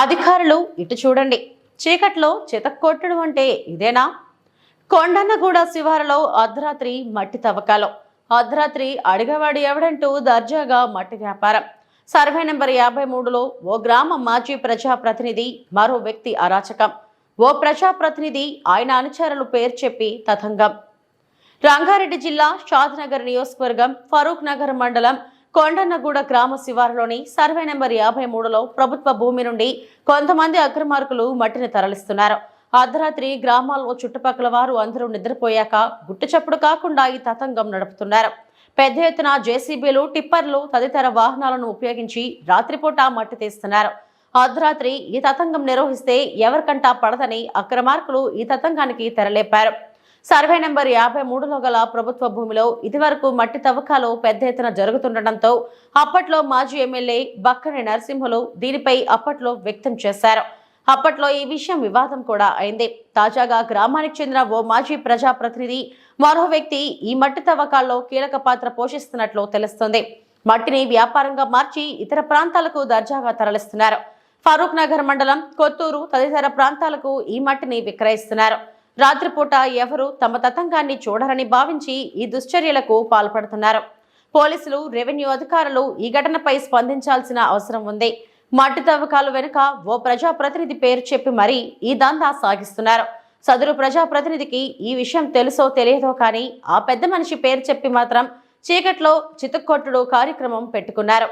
అధికారులు ఇటు చూడండి. చీకట్లో చితక్కొట్టడం అంటే ఇదేనా? కొండన్నగూడ శివారులో అర్ధరాత్రి మట్టి తవ్వకాలు. అర్ధరాత్రి అడిగవాడు ఎవడంటూ దర్జాగా మట్టి వ్యాపారం. సర్వే నెంబర్ యాభై మూడులో ఓ గ్రామ మాజీ ప్రజాప్రతినిధి మరో వ్యక్తి అరాచకం. ఓ ప్రజాప్రతినిధి ఆయన అనుచరులు పేరు చెప్పి తతంగం. రంగారెడ్డి జిల్లా షాద్నగర్ నియోజకవర్గం ఫరూక్ నగర్ మండలం కొండన్నగూడ గ్రామ శివారులోని సర్వే నెంబర్ యాభై మూడులో ప్రభుత్వ భూమి నుండి కొంతమంది అక్రమార్కులు మట్టిని తరలిస్తున్నారు. అర్ధరాత్రి గ్రామాల్లో చుట్టుపక్కల వారు అందరూ నిద్రపోయాక గుట్టుచప్పుడు కాకుండా ఈ తతంగం నడుపుతున్నారు. పెద్ద ఎత్తున జేసీబీలు టిప్పర్లు తదితర వాహనాలను ఉపయోగించి రాత్రిపూట మట్టి తీస్తున్నారు. అర్ధరాత్రి ఈ తతంగం నిర్వహిస్తే ఎవరికంటా పడదని అక్రమార్కులు ఈ తతంగానికి తెరలేపారు. సర్వే నెంబర్ యాభై మూడులో గల ప్రభుత్వ భూమిలో ఇదివరకు మట్టి తవ్వకాలు పెద్ద ఎత్తున జరుగుతుండటంతో అప్పట్లో మాజీ ఎమ్మెల్యే బక్కని నరసింహులు దీనిపై అప్పట్లో వ్యక్తం చేశారు. అప్పట్లో ఈ విషయం వివాదం కూడా అయింది. తాజాగా గ్రామానికి చెందిన ఓ మాజీ ప్రజాప్రతినిధి మరో వ్యక్తి ఈ మట్టి తవ్వకాల్లో కీలక పాత్ర పోషిస్తున్నట్లు తెలుస్తుంది. మట్టిని వ్యాపారంగా మార్చి ఇతర ప్రాంతాలకు దర్జాగా తరలిస్తున్నారు. ఫరూక్ నగర్ మండలం కొత్తూరు తదితర ప్రాంతాలకు ఈ మట్టిని విక్రయిస్తున్నారు. రాత్రిపూట ఎవరు తమ తతంగాన్ని చూడరని భావించి ఈ దుశ్చర్యలకు పాల్పడుతున్నారు. పోలీసులు రెవెన్యూ అధికారులు ఈ ఘటనపై స్పందించాల్సిన అవసరం ఉంది. మట్టి తవ్వకాలు వెనుక ఓ ప్రజాప్రతినిధి పేరు చెప్పి మరీ ఈ దందా సాగిస్తున్నారు. సదరు ప్రజాప్రతినిధికి ఈ విషయం తెలుసో తెలియదో కానీ ఆ పెద్ద మనిషి పేరు చెప్పి మాత్రం చీకట్లో చితుక్కొట్టుడు కార్యక్రమం పెట్టుకున్నారు.